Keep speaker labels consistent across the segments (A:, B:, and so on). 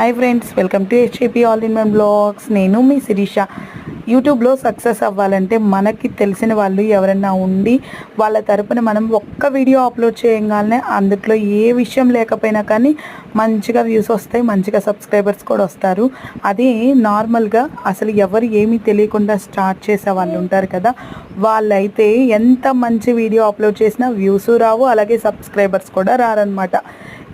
A: Hi friends welcome to HAP all in one blogs నేను మీ శిరీష. యూట్యూబ్లో సక్సెస్ అవ్వాలంటే మనకి తెలిసిన వాళ్ళు ఎవరైనా ఉండి వాళ్ళ తరపున మనం ఒక్క వీడియో అప్లోడ్ చేయగానే అందులో ఏ విషయం లేకపోయినా కానీ మంచిగా వ్యూస్ వస్తాయి మంచిగా సబ్స్క్రైబర్స్ కూడా వస్తారు. అది నార్మల్గా అసలు ఎవరు ఏమీ తెలియకుండా స్టార్ట్ చేసే వాళ్ళు ఉంటారు కదా వాళ్ళైతే ఎంత మంచి వీడియో అప్లోడ్ చేసినా వ్యూస్ రావు అలాగే సబ్స్క్రైబర్స్ కూడా రారనమాట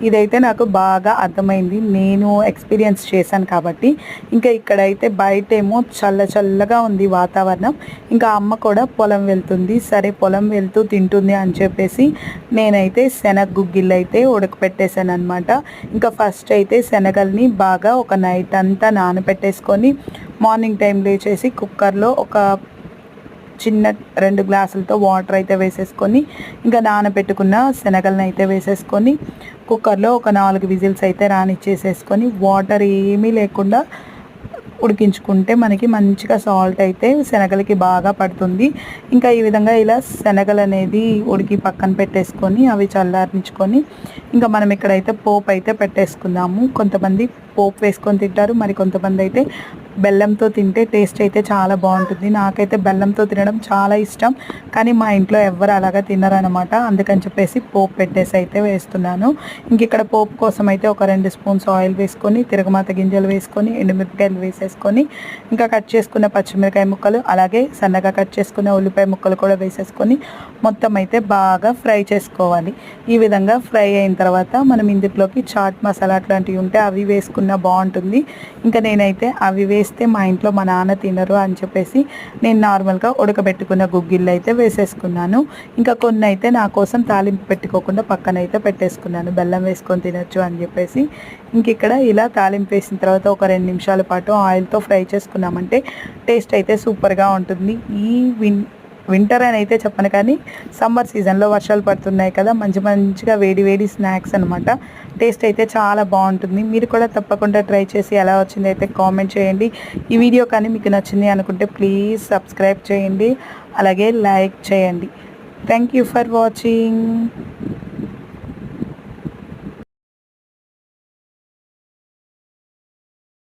A: ఇదైతే నాకు బాగా అర్థమైంది. నేను ఎక్స్పీరియన్స్ చేశాను కాబట్టి. ఇంకా ఇక్కడైతే బయట ఏమో చల్ల చల్లగా ఉంది వాతావరణం. ఇంకా అమ్మ కూడా పొలం వెళ్తుంది. సరే పొలం వెళ్తూ తింటుంది అని చెప్పేసి నేనైతే శనగ గుగ్గిళ్ళు అయితే ఉడకపెట్టేశాను అనమాట ఇంకా ఫస్ట్ అయితే శనగల్ని బాగా ఒక నైట్ అంతా నానబెట్టేసుకొని మార్నింగ్ టైం లేచేసి కుక్కర్లో ఒక చిన్న రెండు గ్లాసులతో వాటర్ అయితే వేసేసుకొని ఇంకా నానబెట్టుకున్న శనగలను అయితే వేసేసుకొని కుక్కర్లో ఒక నాలుగు విజిల్స్ అయితే రానిచ్చేసేసుకొని వాటర్ ఏమీ లేకుండా ఉడికించుకుంటే మనకి మంచిగా సాల్ట్ అయితే శనగలకి బాగా పడుతుంది. ఇంకా ఈ విధంగా ఇలా శనగలు అనేది ఉడికి పక్కన పెట్టేసుకొని అవి చల్లారించుకొని ఇంకా మనం ఇక్కడైతే పోపు అయితే పెట్టేసుకుందాము. కొంతమంది పోపు వేసుకొని తింటారు మరి కొంతమంది అయితే బెల్లంతో తింటే టేస్ట్ అయితే చాలా బాగుంటుంది. నాకైతే బెల్లంతో తినడం చాలా ఇష్టం. కానీ మా ఇంట్లో ఎవ్వరు అలాగా తినరనమాట అందుకని చెప్పేసి పోపు పెట్టేసి అయితే వేస్తున్నాను. ఇంక ఇక్కడ పోపు కోసం అయితే ఒక రెండు స్పూన్స్ ఆయిల్ వేసుకొని తిరగమాత గింజలు వేసుకొని ఎండుమిరపకాయలు వేసేసుకొని ఇంకా కట్ చేసుకున్న పచ్చిమిరకాయ ముక్కలు అలాగే సన్నగా కట్ చేసుకున్న ఉల్లిపాయ ముక్కలు కూడా వేసేసుకొని మొత్తం అయితే బాగా ఫ్రై చేసుకోవాలి. ఈ విధంగా ఫ్రై అయిన తర్వాత మనం ఇందులోకి చాట్ మసాలా అట్లాంటివి ఉంటే అవి వేసుకున్న బాగుంటుంది. ఇంకా నేనైతే అవి వేసి వేస్తే మా ఇంట్లో మా నాన్న తినరు అని చెప్పేసి నేను నార్మల్గా ఉడకబెట్టుకున్న గుగ్గిళ్ళు అయితే వేసేసుకున్నాను. ఇంకా కొన్ని అయితే నా కోసం తాలింపు పెట్టుకోకుండా పక్కన అయితే పెట్టేసుకున్నాను. బెల్లం వేసుకొని తినొచ్చు అని చెప్పేసి ఇంక ఇక్కడ ఇలా తాలింపు వేసిన తర్వాత ఒక రెండు నిమిషాల పాటు ఆయిల్తో ఫ్రై చేసుకున్నామంటే టేస్ట్ అయితే సూపర్గా ఉంటుంది. ఈ విన్ వింటర్ అని అయితే చెప్పను కానీ సమ్మర్ సీజన్లో వర్షాలు పడుతున్నాయి కదా మంచి మంచిగా వేడి వేడి స్నాక్స్ అనమాట టేస్ట్ అయితే చాలా బాగుంటుంది. మీరు కూడా తప్పకుండా ట్రై చేసి ఎలా వచ్చింది అయితే కామెంట్ చేయండి. ఈ వీడియో కానీ మీకు నచ్చింది అనుకుంటే ప్లీజ్ సబ్స్క్రైబ్ చేయండి. అలాగే లైక్ చేయండి. Thank you for watching